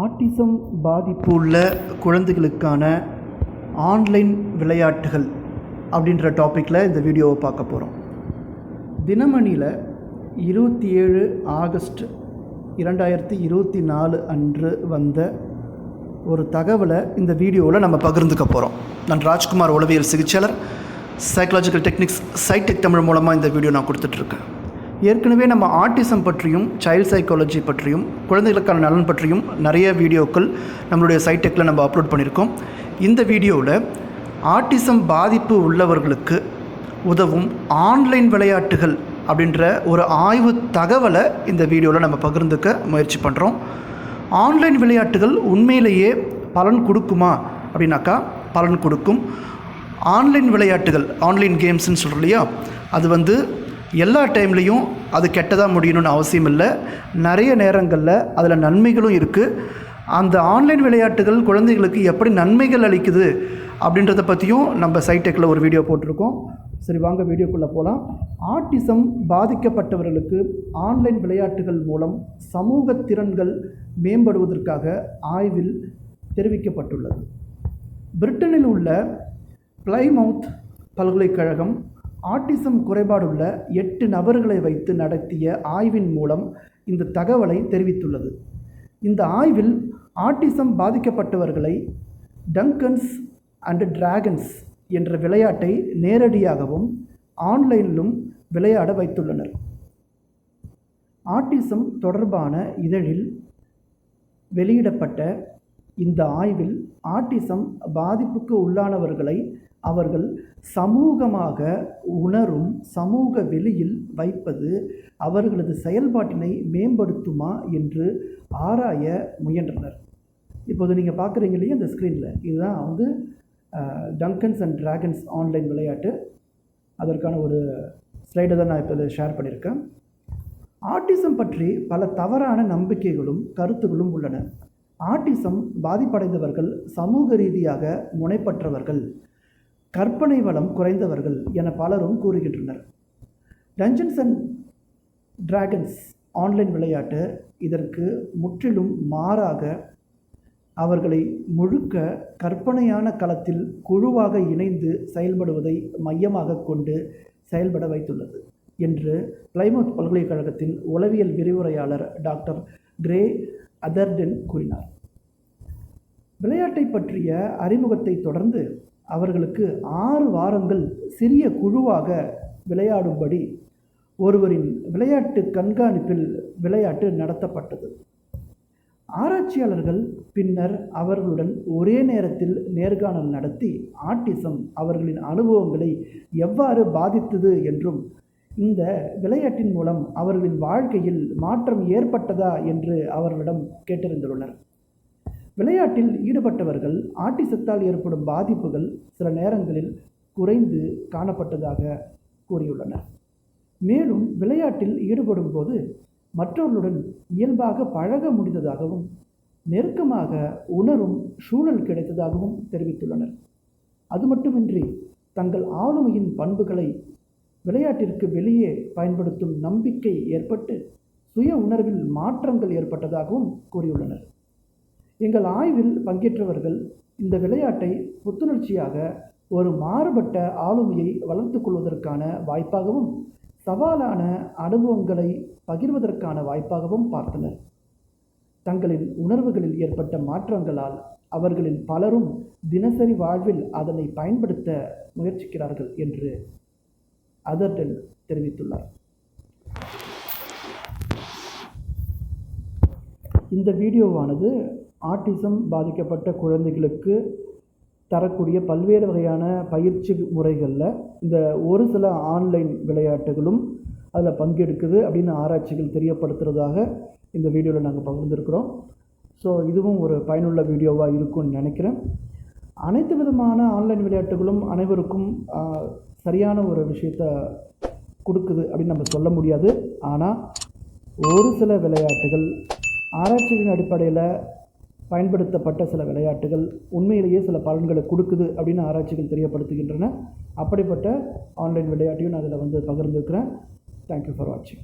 Autism பாதிப்பு உள்ள குழந்தைகளுக்கான ஆன்லைன் விளையாட்டுகள் அப்படின்ற டாப்பிக்கில் இந்த வீடியோவை பார்க்க போகிறோம் தினமணியில் இருபத்தி ஏழு ஆகஸ்ட் இரண்டாயிரத்தி இருபத்தி நாலு அன்று வந்த ஒரு தகவலை இந்த வீடியோவில் நம்ம பகிர்ந்துக்க போகிறோம் நான் ராஜ்குமார் உளவியல் சிகிச்சையாளர் சைக்காலஜிக்கல் டெக்னிக்ஸ் சைடெக் தமிழ் மூலமாக இந்த வீடியோ நான் கொடுத்துட்ருக்கேன் ஏற்கனவே நம்ம ஆட்டிசம் பற்றியும் சைல்ட் சைக்காலஜி பற்றியும் குழந்தைகளுக்கான நலன் பற்றியும் நிறைய வீடியோக்கள் நம்மளுடைய சைடெக்கில் நம்ம அப்லோட் பண்ணியிருக்கோம். இந்த வீடியோவில் ஆட்டிசம் பாதிப்பு உள்ளவர்களுக்கு உதவும் ஆன்லைன் விளையாட்டுகள் அப்படின்ற ஒரு ஆய்வு தகவலை இந்த வீடியோவில் நம்ம பகிர்ந்துக்க முயற்சி பண்ணுறோம் ஆன்லைன் விளையாட்டுகள் உண்மையிலேயே பலன் கொடுக்குமா அப்படின்னாக்கா பலன் கொடுக்கும். ஆன்லைன் விளையாட்டுகள் ஆன்லைன் கேம்ஸ்ன்னு சொல்கிறோம் இல்லையா? அது வந்து எல்லா டைம்லேயும் அது கெட்டதாக முடியணும்னு அவசியம் இல்லை. நிறைய நேரங்களில் அதில் நன்மைகளும் இருக்குது அந்த ஆன்லைன் விளையாட்டுகள் குழந்தைகளுக்கு எப்படி நன்மைகள் அளிக்குது அப்படின்றத பற்றியும் நம்ம சைடெக்கில் ஒரு வீடியோ போட்டிருக்கோம். சரி வாங்க வீடியோக்குள்ளே போகலாம் ஆட்டிசம் பாதிக்கப்பட்டவர்களுக்கு ஆன்லைன் விளையாட்டுகள் மூலம் சமூக திறன்கள் மேம்படுவதற்காக ஆய்வில் தெரிவிக்கப்பட்டுள்ளது. பிரிட்டனில் உள்ள பிளைமவுத் பல்கலைக்கழகம் ஆட்டிசம் குறைபாடுள்ள எட்டு நபர்களை வைத்து நடத்திய ஆய்வின் மூலம் இந்த தகவலை தெரிவித்துள்ளது. இந்த ஆய்வில் ஆட்டிசம் பாதிக்கப்பட்டவர்களை டங்கன்ஸ் அண்ட் டிராகன்ஸ் என்ற விளையாட்டை நேரடியாகவும் ஆன்லைனிலும் விளையாட வைத்துள்ளனர். ஆட்டிசம் தொடர்பான இதழில் வெளியிடப்பட்ட இந்த ஆய்வில் ஆட்டிசம் பாதிப்புக்கு உள்ளானவர்களை அவர்கள் சமூகமாக உணரும் சமூக வெளியில் வைப்பது அவர்களது செயல்பாட்டினை மேம்படுத்துமா என்று ஆராய முயன்றனர். இப்போது நீங்கள் பார்க்குறீங்க இல்லையா இந்த ஸ்க்ரீனில் இதுதான் வந்து டங்கன்ஸ் அண்ட் டிராகன்ஸ் ஆன்லைன் விளையாட்டு. அதற்கான ஒரு ஸ்லைடை தான் நான் இப்போ இதை ஷேர் பண்ணியிருக்கேன். ஆட்டிசம் பற்றி பல தவறான நம்பிக்கைகளும் கருத்துகளும் உள்ளன. ஆட்டிசம் பாதிப்படைந்தவர்கள் சமூக ரீதியாக முனைப்பற்றவர்கள். கற்பனை வளம் குறைந்தவர்கள் என பலரும் கூறுகின்றனர். டஞ்சன்ஸ் அண்ட் டிராகன்ஸ் ஆன்லைன் விளையாட்டு இதற்கு முற்றிலும் மாறாக அவர்களை முழுக்க கற்பனையான களத்தில் குழுவாக இணைந்து செயல்படுவதை மையமாக கொண்டு செயல்பட வைத்துள்ளது என்று பிளைமவுத் பல்கலைக்கழகத்தின் உளவியல் விரிவுரையாளர் டாக்டர் கிரே அதர்டென் கூறினார். விளையாட்டை பற்றிய அறிமுகத்தை தொடர்ந்து அவர்களுக்கு ஆறு வாரங்கள் சிறிய குழுவாக விளையாடும்படி ஒருவரின் விளையாட்டு கண்காணிப்பில் விளையாட்டு நடத்தப்பட்டது. ஆராய்ச்சியாளர்கள் பின்னர் அவர்களுடன் ஒரே நேரத்தில் நேர்காணல் நடத்தி ஆட்டிசம் அவர்களின் அனுபவங்களை எவ்வாறு பாதித்தது என்றும் இந்த விளையாட்டின் மூலம் அவர்களின் வாழ்க்கையில் மாற்றம் ஏற்பட்டதா என்று அவர்களிடம் கேட்டிருந்துள்ளனர் விளையாட்டில் ஈடுபட்டவர்கள் ஆட்டிசத்தால் ஏற்படும் பாதிப்புகள் சில நேரங்களில் குறைந்து காணப்பட்டதாக கூறியுள்ளனர். மேலும் விளையாட்டில் ஈடுபடும் போது மற்றவர்களுடன் இயல்பாக பழக முடிந்ததாகவும் நெருக்கமாக உணரும் சூழல் கிடைத்ததாகவும் தெரிவித்துள்ளனர். அது மட்டுமின்றி தங்கள் ஆளுமையின் பண்புகளை விளையாட்டிற்கு வெளியே பயன்படுத்தும் நம்பிக்கை ஏற்பட்டு சுய உணர்வில் மாற்றங்கள் ஏற்பட்டதாகவும் கூறியுள்ளனர். எங்கள் ஆய்வில் பங்கேற்றவர்கள் இந்த விளையாட்டை புத்துணர்ச்சியாக ஒரு மாறுபட்ட ஆளுமையை வளர்த்து கொள்வதற்கான வாய்ப்பாகவும் சவாலான அனுபவங்களை பகிர்வதற்கான வாய்ப்பாகவும் பார்த்தனர். தங்களின் உணர்வுகளில் ஏற்பட்ட மாற்றங்களால் அவர்களில் பலரும் தினசரி வாழ்வில் அதனை பயன்படுத்த முயற்சிக்கிறார்கள் என்று அதர்டன் தெரிவித்துள்ளார். இந்த வீடியோவானது ஆட்டிசம் பாதிக்கப்பட்ட குழந்தைகளுக்கு தரக்கூடிய பல்வேறு வகையான பயிற்சி முறைகளில் இந்த ஒரு சில ஆன்லைன் விளையாட்டுகளும் அதில் பங்கெடுக்குது அப்படின்னு ஆராய்ச்சிகள் தெரியப்படுத்துகிறதாக இந்த வீடியோவில் நாங்கள் பகிர்ந்துருக்கிறோம். ஸோ இதுவும் ஒரு பயனுள்ள வீடியோவாக இருக்கும்னு நினைக்கிறேன். அனைத்து விதமான ஆன்லைன் விளையாட்டுகளும் அனைவருக்கும் சரியான ஒரு விஷயத்தை கொடுக்குது அப்படின்னு நம்ம சொல்ல முடியாது. ஆனால் ஒரு சில விளையாட்டுகள் ஆராய்ச்சிகளின் அடிப்படையில் பயன்படுத்தப்பட்ட சில விளையாட்டுகள் உண்மையிலேயே சில பலன்களை கொடுக்குது அப்படின்னு ஆராய்ச்சிகள் தெரியப்படுத்துகின்றன. அப்படிப்பட்ட ஆன்லைன் விளையாட்டையும் நான் அதில் வந்து பகிர்ந்துருக்கிறேன். தேங்க்யூ ஃபார் வாட்சிங்